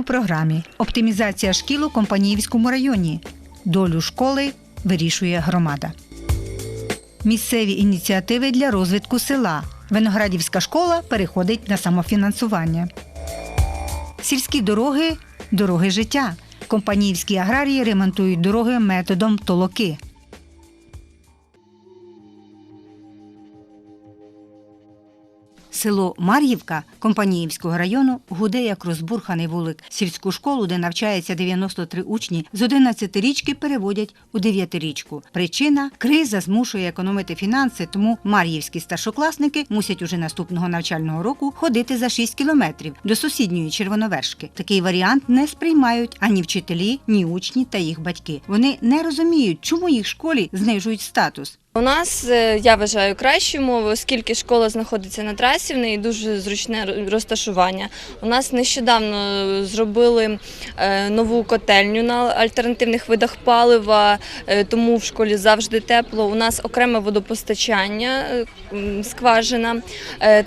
У програмі оптимізація шкіл у Компаніївському районі. Долю школи вирішує громада. Місцеві ініціативи для розвитку села. Виноградівська школа переходить на самофінансування. Сільські дороги дороги життя. Компаніївські аграрії ремонтують дороги методом толоки. Село Мар'ївка Компаніївського району гуде як розбурханий вулик. Сільську школу, де навчається 93 учні, з 11 річки переводять у 9 річку. Причина криза змушує економити фінанси, тому мар'ївські старшокласники мусять уже наступного навчального року ходити за 6 кілометрів до сусідньої червоновершки. Такий варіант не сприймають ані вчителі, ні учні та їх батьки. Вони не розуміють, чому їх школі знижують статус. У нас е, я вважаю кращу мову, оскільки школа знаходиться на трасі, в неї дуже зручне розташування. У нас нещодавно зробили е, нову котельню на альтернативних видах палива, е, тому в школі завжди тепло. У нас окреме водопостачання, скважина.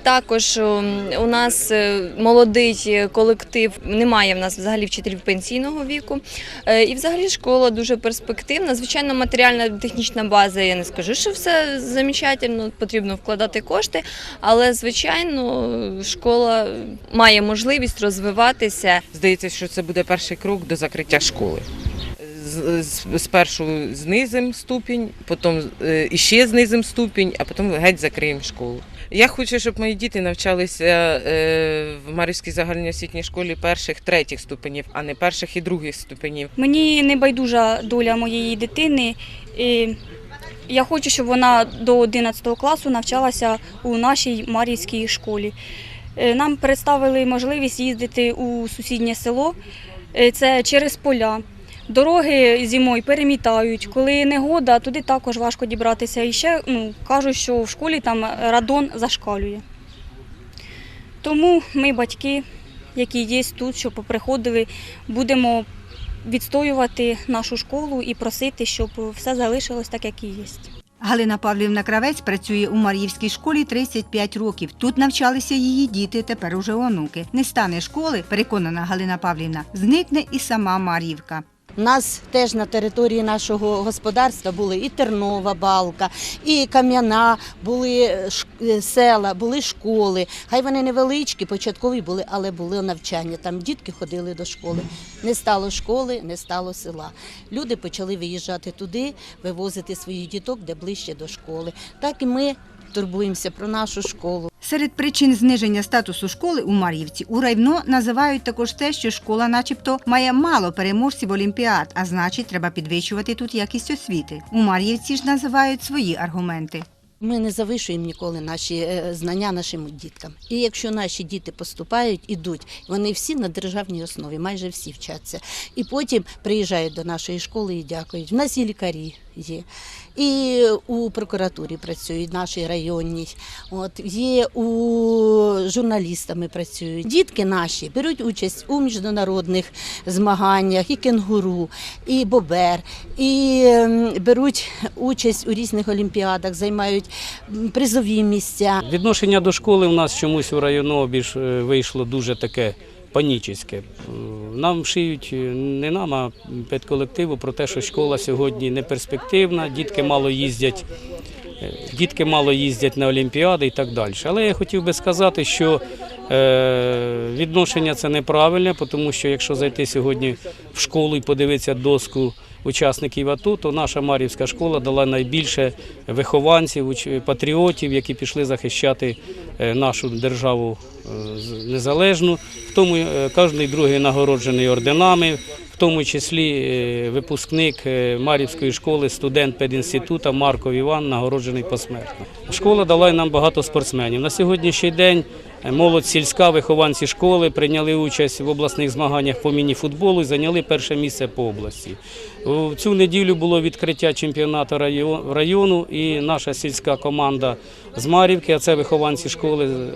Також у нас молодий колектив, немає в нас взагалі вчителів пенсійного віку. І взагалі школа дуже перспективна. Звичайно, матеріальна технічна база, я не скажу, що все замечательно, потрібно вкладати кошти, але звичайно школа має можливість розвиватися. Здається, що це буде перший крок до закриття школи. Спершу знизимо ступінь, потім е, іще знизимо ступінь, а потім геть закриємо школу. Я хочу, щоб мої діти навчалися е, в Марівській загальноосвітній школі перших, третіх ступенів, а не перших і других ступенів. Мені не байдужа доля моєї дитини. І я хочу, щоб вона до 11 класу навчалася у нашій Мар'ївській школі. Е, Нам представили можливість їздити у сусіднє село. Е, Це через поля. Дороги зимою перемітають. Коли негода, туди також важко дібратися. І ще ну, кажуть, що в школі там радон зашкалює. Тому ми, батьки, які є тут, що поприходили, будемо відстоювати нашу школу і просити, щоб все залишилось так, як і є. Галина Павлівна Кравець працює у Мар'ївській школі 35 років. Тут навчалися її діти, тепер уже онуки. Не стане школи, переконана Галина Павлівна, зникне і сама Мар'ївка. У нас теж на території нашого господарства були і Тернова балка, і Кам'яна, були е, села, були школи. Хай вони невеличкі, початкові були, але були навчання. Там дітки ходили до школи. Не стало школи, не стало села. Люди почали виїжджати туди, вивозити своїх діток, де ближче до школи. Так і ми турбуємося про нашу школу. Серед причин зниження статусу школи у Мар'ївці у райвно називають також те, що школа, начебто, має мало переможців олімпіад, а значить, треба підвищувати тут якість освіти. У Мар'ївці ж називають свої аргументи. Ми не завишуємо ніколи наші е, знання нашим діткам. І якщо наші діти поступають, ідуть, вони всі на державній основі, майже всі вчаться. І потім приїжджають до нашої школи і дякують. У нас і лікарі є. І у прокуратурі працюють, нашій районній. От є у журналістами працюють. Дітки наші беруть участь у міжнародних змаганнях, і кенгуру, і бобер, і ем, беруть участь у різних олімпіадах, займають призові місця. Відношення до школи у нас чомусь у району більш е, вийшло дуже таке панічне. Нам шиють е, не нам, а педколективу про те, що школа сьогодні не перспективна, дітки мало їздять. е, Дітки мало їздять на Олімпіади і так далі. Але я хотів би сказати, що е, відношення це неправильне, тому що якщо зайти сьогодні в школу і подивитися доску учасників АТО, то наша Мар'ївська школа дала найбільше вихованців, патріотів, які пішли захищати е, нашу державу е, незалежну. В тому е, кожен другий нагороджений орденами, в тому числі випускник Мар'ївської школи, студент педінституту Марков Іван, нагороджений посмертно. Школа дала нам багато спортсменів. На сьогоднішній день молодь сільська, вихованці школи прийняли участь в обласних змаганнях по мініфутболу і зайняли перше місце по області. Цю неділю було відкриття чемпіонату району, і наша сільська команда з Марівки, а це вихованці школи, е,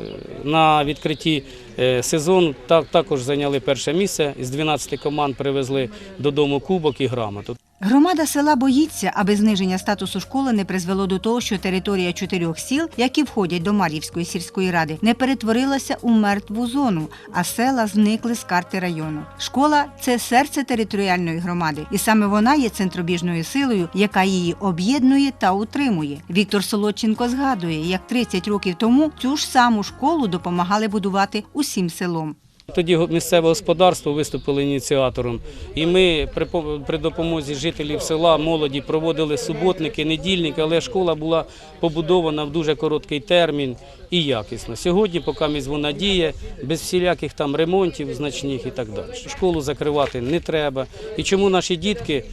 на відкритті е, сезону також зайняли перше місце. З 12 команд привезли додому кубок і грамоту. Громада села боїться, аби зниження статусу школи не призвело до того, що територія чотирьох сіл, які входять до Мар'ївської сільської ради, не перетворилася у мертву зону, а села зникли з карти району. Школа це серце територіальної громади, і саме вона є центробіжною силою, яка її об'єднує та утримує. Віктор Солодченко згадує, як 30 років тому цю ж саму школу допомагали будувати усім селом. Тоді місцеве господарство виступило ініціатором, і ми при, допомозі жителів села, молоді проводили суботники, недільники, але школа була побудована в дуже короткий термін і якісно. Сьогодні, поки місь вона діє, без всіляких там ремонтів значних і так далі. Школу закривати не треба. І чому наші дітки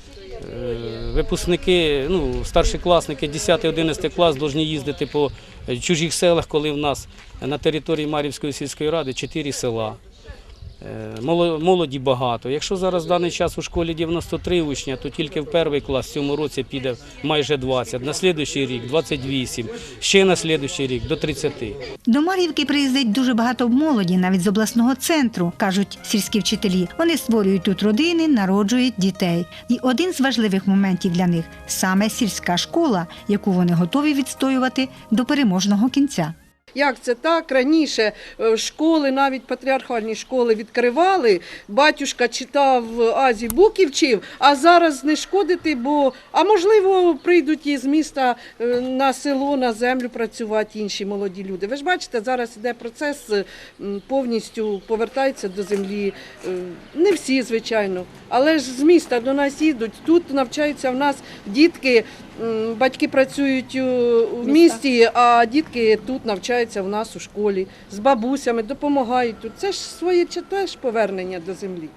Е, Випускники, ну, старшокласники 10-11 клас повинні їздити по е, чужих селах, коли в нас на території Мар'ївської сільської ради 4 села. Е, Молоді багато. Якщо зараз в даний час у школі 93 учня, то тільки в перший клас в цьому році піде майже 20, на слідуючий рік 28, ще на слідуючий рік до 30. До Мар'ївки приїздить дуже багато молоді, навіть з обласного центру, кажуть сільські вчителі. Вони створюють тут родини, народжують дітей. І один з важливих моментів для них саме сільська школа, яку вони готові відстоювати до переможного кінця. Як це так? Раніше е, школи, навіть патріархальні школи відкривали. Батюшка читав Азі Буків вчив, а зараз не шкодити, бо а можливо прийдуть із міста е, на село, на землю працювати інші молоді люди. Ви ж бачите, зараз іде процес е, повністю повертається до землі. Е, Не всі, звичайно, але ж з міста до нас їдуть. Тут навчаються в нас дітки. Батьки працюють у- в місті, а дітки тут навчаються в нас у школі з бабусями, допомагають тут. Це ж своє теж повернення до землі.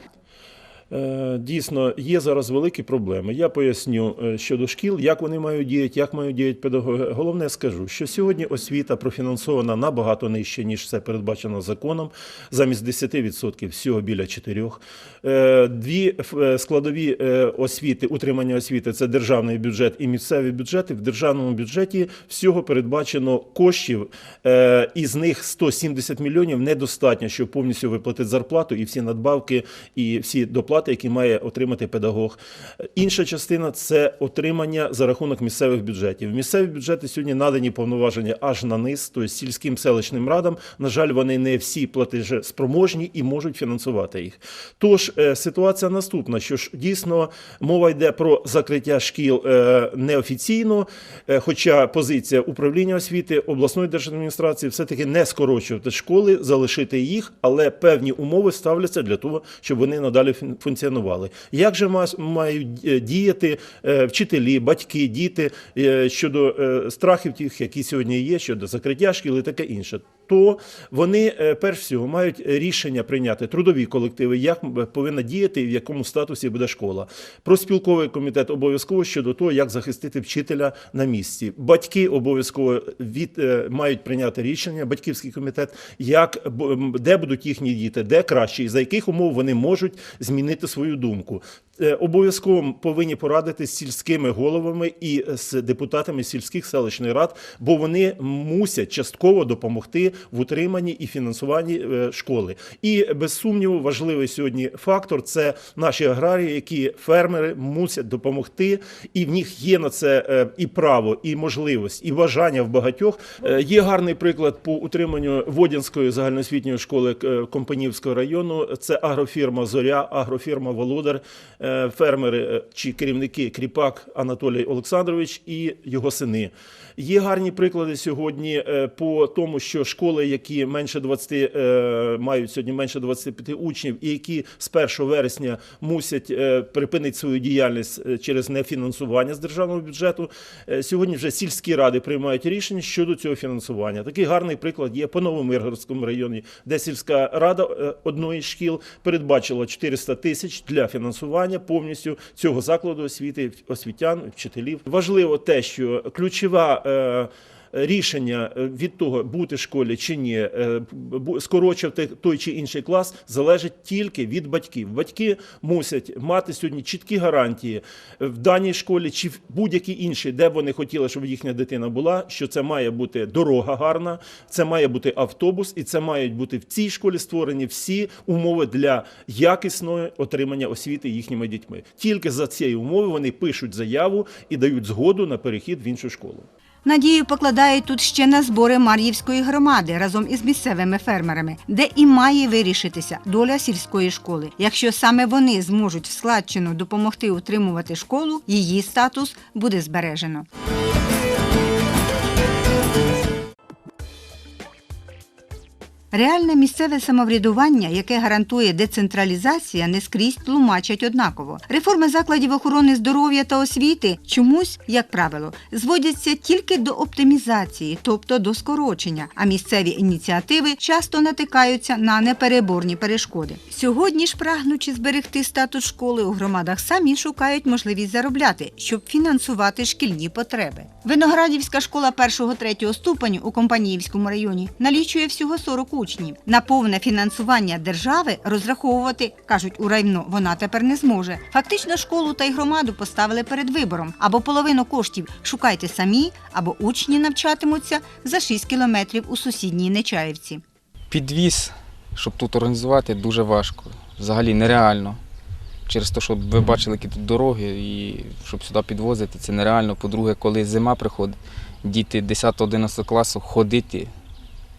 Е, Дійсно, є зараз великі проблеми. Я поясню е, щодо шкіл, як вони мають діяти, як мають діяти педагоги. Головне скажу, що сьогодні освіта профінансована набагато нижче, ніж це передбачено законом. Замість 10% всього біля 4%. Е, Дві складові освіти, утримання освіти це державний бюджет і місцеві бюджети. В державному бюджеті всього передбачено коштів, із них 170 мільйонів недостатньо, щоб повністю виплатити зарплату і всі надбавки, і всі доплати, які має отримати педагог. Інша частина це отримання за рахунок місцевих бюджетів. Місцеві бюджети сьогодні надані повноваження аж на низ, тобто сільським селищним радам. На жаль, вони не всі платежеспроможні і можуть фінансувати їх. Тож е, ситуація наступна: що ж дійсно мова йде про закриття шкіл е, неофіційно, е, хоча позиція управління освіти обласної держадміністрації все-таки не скорочувати школи, залишити їх, але певні умови ставляться для того, щоб вони надалі функціонували. Як же мають е, діяти е, вчителі, батьки, діти е, щодо страхів тих, які сьогодні є, щодо закриття шкіл і таке інше? То вони е, перш всього мають рішення прийняти трудові колективи, як повинна діяти і в якому статусі буде школа. Проспілковий комітет обов'язково щодо того, як захистити вчителя на місці. Батьки обов'язково від е, мають прийняти рішення, батьківський комітет, як де будуть їхні діти, де краще, і за яких умов вони можуть змінити свою думку. Е, Обов'язково повинні порадити з сільськими головами і з депутатами сільських селищних рад, бо вони мусять частково допомогти в утриманні і фінансуванні е, школи. І без сумніву важливий сьогодні фактор це наші аграрії, які фермери мусять допомогти, і в них є на це е, і право, і можливість, і бажання в багатьох. Е, Є гарний приклад по утриманню Водянської загальноосвітньої школи е, Компанівського району. Це агрофірма Зоря, агрофірма Володар, е, фермери е, чи керівники Кріпак Анатолій Олександрович і його сини. Є гарні приклади сьогодні е, по тому, що школи, які менше 20, е, мають сьогодні менше 25 учнів, і які з 1 вересня мусять е, припинити свою діяльність е, через нефінансування з державного бюджету. е, Сьогодні вже сільські ради приймають рішення щодо цього фінансування. Такий гарний приклад є по новому Миргородському районі, де сільська рада е, одної шкіл передбачила 400 тисяч для фінансування повністю цього закладу освіти, освітян, вчителів. Важливо те, що ключова. Рішення е, від того, бути в школі чи ні, е, скорочувати той чи інший клас, залежить тільки від батьків. Батьки мусять мати сьогодні чіткі гарантії е, в даній школі чи в будь-якій іншій, де б вони хотіли, щоб їхня дитина була, що це має бути дорога гарна, це має бути автобус, і це мають бути в цій школі створені всі умови для якісного отримання освіти їхніми дітьми. Тільки за цієї умови вони пишуть заяву і дають згоду на перехід в іншу школу. Надію покладають тут ще на збори Мар'ївської громади разом із місцевими фермерами, де і має вирішитися доля сільської школи. Якщо саме вони зможуть в складчину допомогти утримувати школу, її статус буде збережено. Реальне місцеве самоврядування, яке гарантує децентралізація, не скрізь тлумачать однаково. Реформи закладів охорони здоров'я та освіти чомусь, як правило, зводяться тільки до оптимізації, тобто до скорочення, а місцеві ініціативи часто натикаються на непереборні перешкоди. Сьогодні ж, прагнучи зберегти статус школи у громадах, самі шукають можливість заробляти, щоб фінансувати шкільні потреби. Виноградівська школа 1-3 ступеню у Компаніївському районі налічує всього 40 учнів. На повне фінансування держави розраховувати, кажуть у райвно, вона тепер не зможе. Фактично школу та й громаду поставили перед вибором або половину коштів шукайте самі, або учні навчатимуться за 6 кілометрів у сусідній Нечаївці. Підвіз, щоб тут організувати, дуже важко. Взагалі нереально. Через те, що ви бачили, які тут дороги, і щоб сюди підвозити, це нереально. По-друге, коли зима приходить, діти 10-11 класу ходити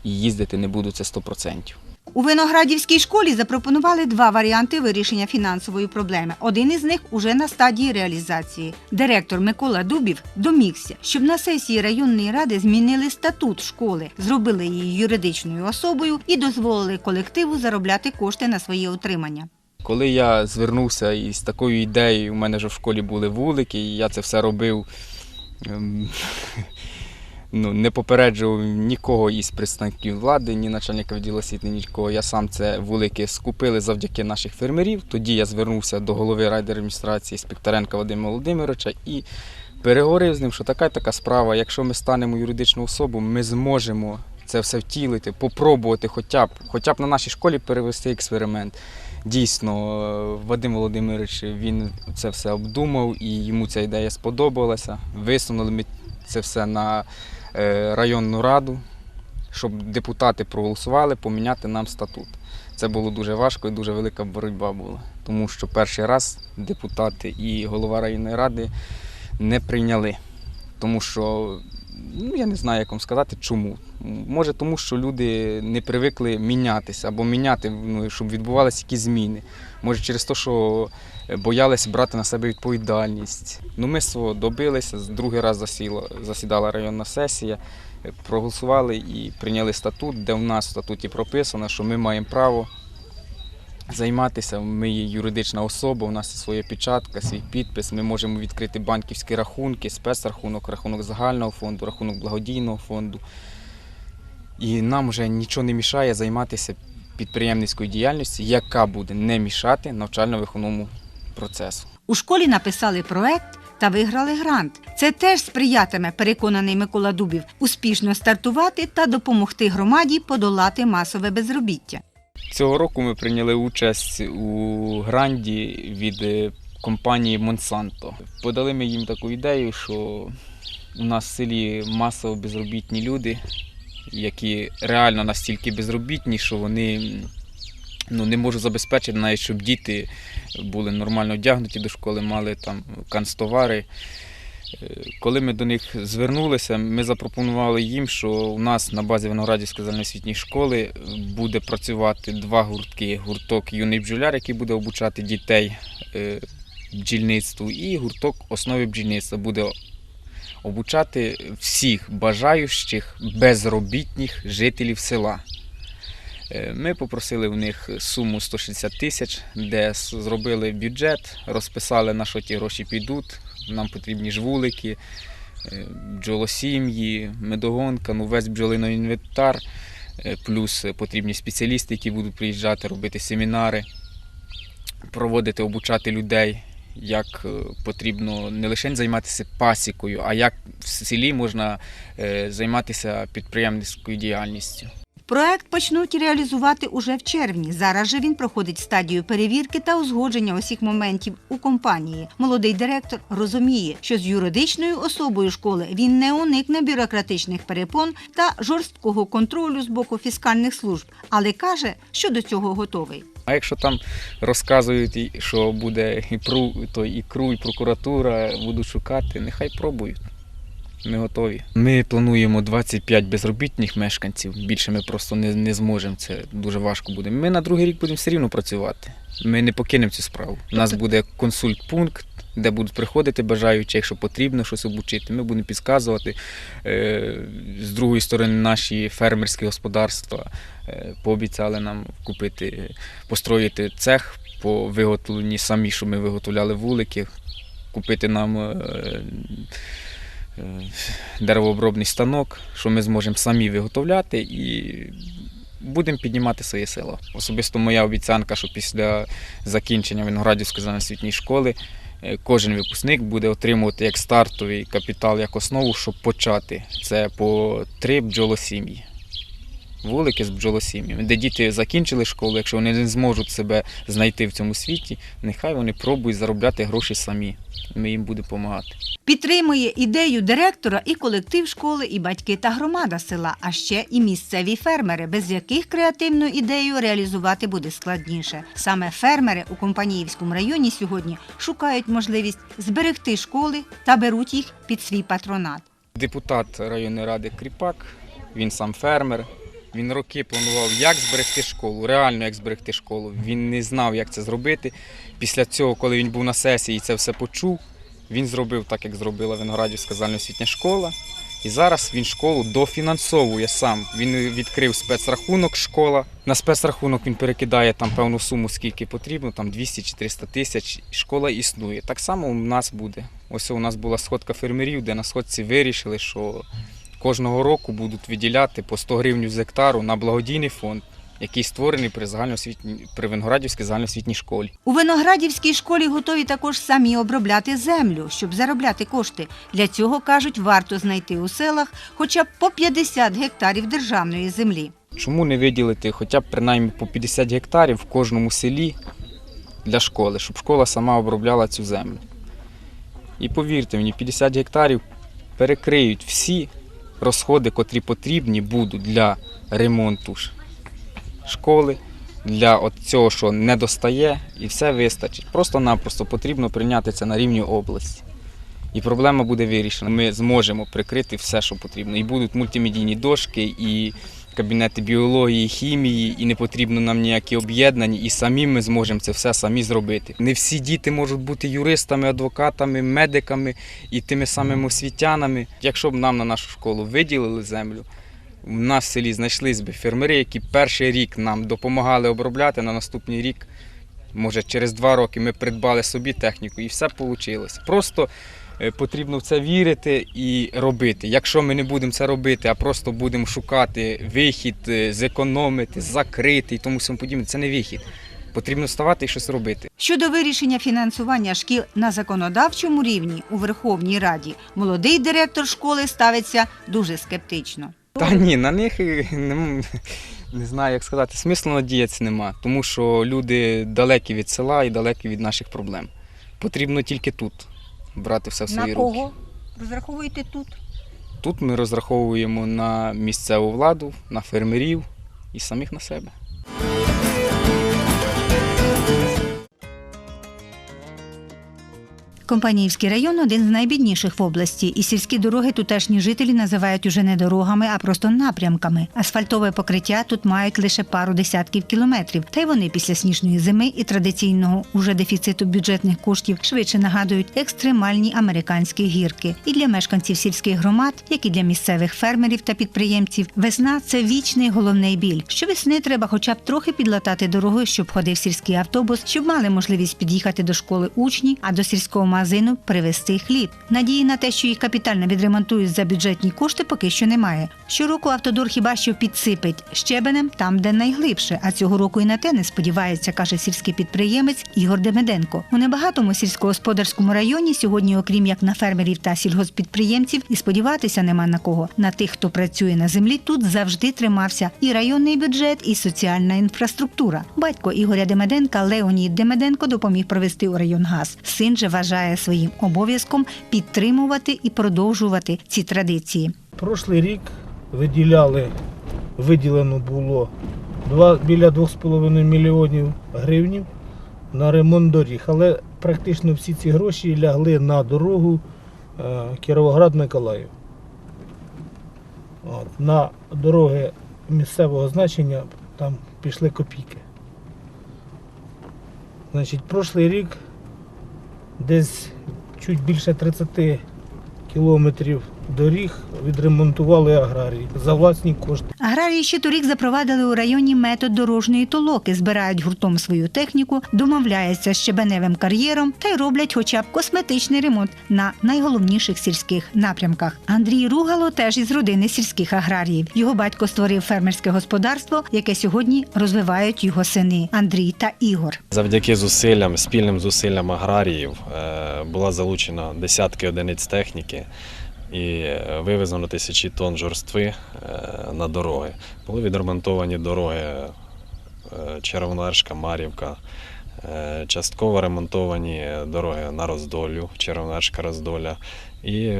і їздити не будуть це 100%. У Виноградівській школі запропонували два варіанти вирішення фінансової проблеми. Один із них уже на стадії реалізації. Директор Микола Дубів домігся, щоб на сесії районної ради змінили статут школи, зробили її юридичною особою і дозволили колективу заробляти кошти на своє утримання. Коли я звернувся із такою ідеєю, у мене вже в школі були вулики, і я це все робив. Ну, не попереджував нікого із представників влади, ні начальника відділу освіти, нікого. Я сам це вулики скупили завдяки наших фермерів. Тоді я звернувся до голови райдержадміністрації Спекторенка Вадима Володимировича і переговорив з ним, що така така справа. Якщо ми станемо юридичною особою, ми зможемо це все втілити, попробувати хоча б, хоча б на нашій школі перевести експеримент. Дійсно, Вадим Володимирович він це все обдумав і йому ця ідея сподобалася. Висунули ми це все на районну раду, щоб депутати проголосували, поміняти нам статут. Це було дуже важко і дуже велика боротьба була, тому що перший раз депутати і голова районної ради не прийняли. Тому що, ну я не знаю, як вам сказати, чому. Може, тому що люди не привикли мінятися або міняти, ну, щоб відбувалися якісь зміни. Може, через те, що боялися брати на себе відповідальність. Ну, ми свого добилися. Другий раз засіла, засідала районна сесія, проголосували і прийняли статут, де в нас в статуті прописано, що ми маємо право займатися. Ми є юридична особа, у нас є своя печатка, свій підпис. Ми можемо відкрити банківські рахунки, спецрахунок, рахунок загального фонду, рахунок благодійного фонду. І нам вже нічого не мішає займатися підприємницькою діяльністю, яка буде не мішати навчально-виховному процесу. У школі написали проект та виграли грант. Це теж сприятиме, переконаний Микола Дубів, успішно стартувати та допомогти громаді подолати масове безробіття. Цього року ми прийняли участь у гранді від е, компанії Monsanto. Подали ми їм таку ідею, що у нас в селі масово безробітні люди, які реально настільки безробітні, що вони ну, не можуть забезпечити навіть, щоб діти були нормально одягнуті до школи, мали там канцтовари. Коли ми до них звернулися, ми запропонували їм, що у нас на базі Виноградівської загальноосвітньої школи буде працювати два гуртки: гурток юний бджоляр, який буде обучати дітей е, бджільництву, і гурток основи бджільництва буде обучати всіх бажаючих безробітних жителів села. Е, Ми попросили в них суму 160 тисяч, де зробили бюджет, розписали на що ті гроші підуть. Нам потрібні ж вулики, е, бджолосім'ї, медогонка, ну весь бджолиний інвентар, е, плюс потрібні спеціалісти, які будуть приїжджати, робити семінари, проводити, обучати людей, як е, потрібно не лише займатися пасікою, а як в селі можна е, займатися підприємницькою діяльністю. Проект почнуть реалізувати уже в червні. Зараз же він проходить стадію перевірки та узгодження усіх моментів у компанії. Молодий директор розуміє, що з юридичною особою школи він не уникне бюрократичних перепон та жорсткого контролю з боку фіскальних служб, але каже, що до цього готовий. А якщо там розказують, що буде і пру, то і КРУ, і прокуратура будуть шукати, нехай пробують. Ми готові. Ми плануємо 25 безробітних мешканців. Більше ми просто не, не зможемо. Це дуже важко буде. Ми на другий рік будемо все рівно працювати. Ми не покинемо цю справу. У нас буде консультпункт, де будуть приходити бажаючі, якщо потрібно щось обучити. Ми будемо підказувати. Е, З другої сторони, наші фермерські господарства е, пообіцяли нам купити, построїти цех по виготовленні самі, що ми виготовляли вулики, купити нам. Е, Деревообробний станок, що ми зможемо самі виготовляти і будемо піднімати своє село. Особисто моя обіцянка, що після закінчення Виноградівської загальноосвітньої школи е, кожен випускник буде отримувати як стартовий капітал, як основу, щоб почати. Це по три бджолосім'ї. Вулики з бджолосім'ями, де діти закінчили школу, якщо вони не зможуть себе знайти в цьому світі, нехай вони пробують заробляти гроші самі. Ми їм будемо допомагати. Підтримує ідею директора і колектив школи, і батьки та громада села, а ще і місцеві фермери, без яких креативну ідею реалізувати буде складніше. Саме фермери у Компаніївському районі сьогодні шукають можливість зберегти школи та беруть їх під свій патронат. Депутат районної ради Кріпак, він сам фермер. Він роки планував, як зберегти школу, реально як зберегти школу. Він не знав, як це зробити. Після цього, коли він був на сесії і це все почув, він зробив так, як зробила Виноградівська загальноосвітня школа. І зараз він школу дофінансовує сам. Він відкрив спецрахунок школа. На спецрахунок він перекидає там певну суму, скільки потрібно, там 200 чи 300 тисяч. Школа існує. Так само у нас буде. Ось у нас була сходка фермерів, де на сходці вирішили, що кожного року будуть виділяти по 100 гривень з гектару на благодійний фонд, який створений при загальноосвітній при Виноградівській загальноосвітній школі. У Виноградівській школі готові також самі обробляти землю, щоб заробляти кошти. Для цього кажуть, варто знайти у селах хоча б по 50 гектарів державної землі. Чому не виділити хоча б принаймні по 50 гектарів в кожному селі для школи, щоб школа сама обробляла цю землю? І повірте мені, 50 гектарів перекриють всі розходи, котрі потрібні будуть для ремонту школи, для от цього, що не достає, і все вистачить. Просто-напросто потрібно прийняти це на рівні області. І проблема буде вирішена. Ми зможемо прикрити все, що потрібно. І будуть мультимедійні дошки, і кабінети біології, хімії, і не потрібно нам ніякі об'єднання, і самі ми зможемо це все самі зробити. Не всі діти можуть бути юристами, адвокатами, медиками і тими самими освітянами. Якщо б нам на нашу школу виділили землю, у нас в селі знайшлись би фермери, які перший рік нам допомагали обробляти, на наступний рік, може через два роки, ми придбали собі техніку і все вийшло. Просто потрібно в це вірити і робити. Якщо ми не будемо це робити, а просто будемо шукати вихід, е, зекономити, закрити і тому всьому подібне, це не вихід. Потрібно вставати і щось робити. Щодо вирішення фінансування шкіл на законодавчому рівні у Верховній Раді, молодий директор школи ставиться дуже скептично. Та ні, на них е, не, не знаю, як сказати, смислу надіятися нема, тому що люди далекі від села і далекі від наших проблем. Потрібно тільки тут брати все в свої руки. Розраховуєте тут? Тут ми розраховуємо на місцеву владу, на фермерів і самих на себе. Компаніївський район один з найбідніших в області, і сільські дороги тутешні жителі називають уже не дорогами, а просто напрямками. Асфальтове покриття тут мають лише пару десятків кілометрів, та й вони після сніжної зими і традиційного уже дефіциту бюджетних коштів швидше нагадують екстремальні американські гірки. І для мешканців сільських громад, як і для місцевих фермерів та підприємців, весна це вічний головний біль. Щовесни треба хоча б трохи підлатати дорогу, щоб ходив сільський автобус, щоб мали можливість під'їхати до школи учні, а до сільського магазину привезти хліб. Надії на те, що їх капітально відремонтують за бюджетні кошти, поки що немає. Щороку автодор хіба що підсипить щебенем там, де найглибше. А цього року і на те не сподівається, каже сільський підприємець Ігор Демеденко. У небагатому сільськогосподарському районі сьогодні, окрім як на фермерів та сільгоспідприємців, і сподіватися нема на кого. На тих, хто працює на землі, тут завжди тримався і районний бюджет, і соціальна інфраструктура. Батько Ігоря Демеденка Леонід Демеденко допоміг провести у район газ. Син же вважає своїм обов'язком підтримувати і продовжувати ці традиції. Прошлий рік виділяли, виділено було біля 2,5 мільйонів гривнів на ремонт доріг, але практично всі ці гроші лягли на дорогу е, Кіровоград-Миколаїв. На дороги місцевого значення там пішли копійки. Значить, прошлий рік десь чуть більше 30 кілометрів доріг відремонтували аграрії за власні кошти. Аграрії ще торік запровадили у районі метод дорожньої толоки, збирають гуртом свою техніку, домовляються з щебеневим кар'єром та й роблять хоча б косметичний ремонт на найголовніших сільських напрямках. Андрій Ругало теж із родини сільських аграріїв. Його батько створив фермерське господарство, яке сьогодні розвивають його сини Андрій та Ігор. Завдяки зусиллям, спільним зусиллям аграріїв е, була залучена десятки одиниць техніки і е, вивезено тисячі тонн жорстви е, на дороги. Були відремонтовані дороги е, Марівка, е, частково ремонтовані дороги на Роздолю, Червоношка, Роздоля і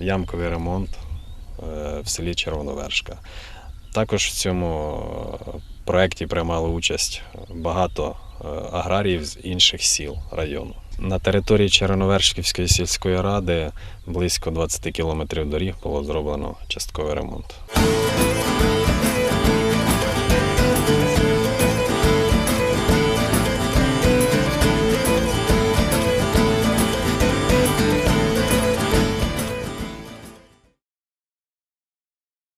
ямковий ремонт в селі Червоновершка. Також в цьому проєкті приймали участь багато аграріїв з інших сіл району. На території Червоновершківської сільської ради близько 20 кілометрів доріг було зроблено частковий ремонт.